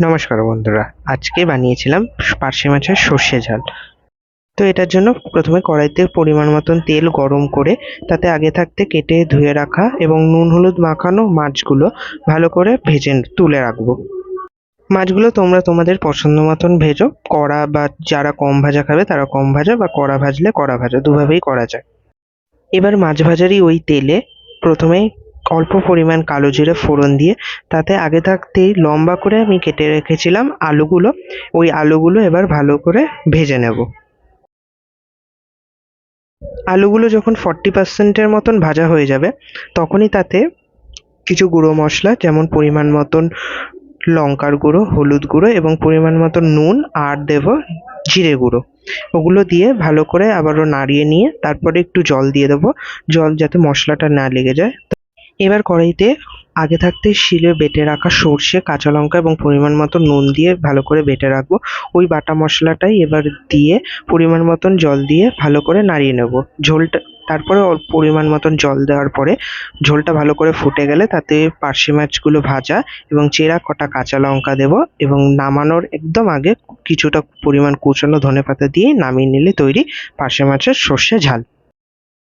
নমস্কার বন্ধুরা, আজকে বানিয়েছিলাম পার্শে মাছের সর্ষে ঝাল। তো এটার জন্য প্রথমে কড়াইতে পরিমাণ মতন তেল গরম করে তাতে আগে থাকতে কেটে ধুয়ে রাখা এবং নুন হলুদ মাখানো মাছগুলো ভালো করে ভেজে তুলে রাখব। মাছগুলো তোমরা তোমাদের পছন্দ মতন ভেজো। কড়া বা যারা কম ভাজা খাবে তারা কম ভাজা বা কড়া ভাজলে কড়া ভাজা, দুভাবেই করা যায়। এবার মাছ ভাজারই ওই তেলে প্রথমেই অল্প পরিমাণ কালো জিরে ফোড়ন দিয়ে তাতে আগে থাকতেই লম্বা করে আমি কেটে রেখেছিলাম আলুগুলো। ওই আলুগুলো এবার ভালো করে ভেজে নেব। আলুগুলো যখন ফর্টি পার্সেন্টের মতন ভাজা হয়ে যাবে, তখনই তাতে কিছু গুঁড়ো মশলা, যেমন পরিমাণ মতন লঙ্কার গুঁড়ো, হলুদ গুঁড়ো এবং পরিমাণ মতন নুন আর দেব জিরে গুঁড়ো। ওগুলো দিয়ে ভালো করে আবারও নাড়িয়ে নিয়ে তারপরে একটু জল দিয়ে দেবো। জল যাতে মশলাটা না লেগে যায়। এবার কড়াইতে আগে থাকতে শিলে বেটে রাখা সর্ষে, কাঁচা লঙ্কা এবং পরিমাণ মতো নুন দিয়ে ভালো করে বেটে রাখব। ওই বাটা মশলাটাই এবার দিয়ে পরিমাণ মতন জল দিয়ে ভালো করে নাড়িয়ে নেব। ঝোলটা, তারপরে অল্প পরিমাণ মতন জল দেওয়ার পরে ঝোলটা ভালো করে ফুটে গেলে তাতে পার্শে মাছগুলো ভাজা এবং চেরা কটা কাঁচা লঙ্কা দেবো এবং নামানোর একদম আগে কিছুটা পরিমাণ কুচানো ধনেপাতা দিয়ে নামিয়ে নিলে তৈরি পার্শে মাছের সর্ষে ঝাল।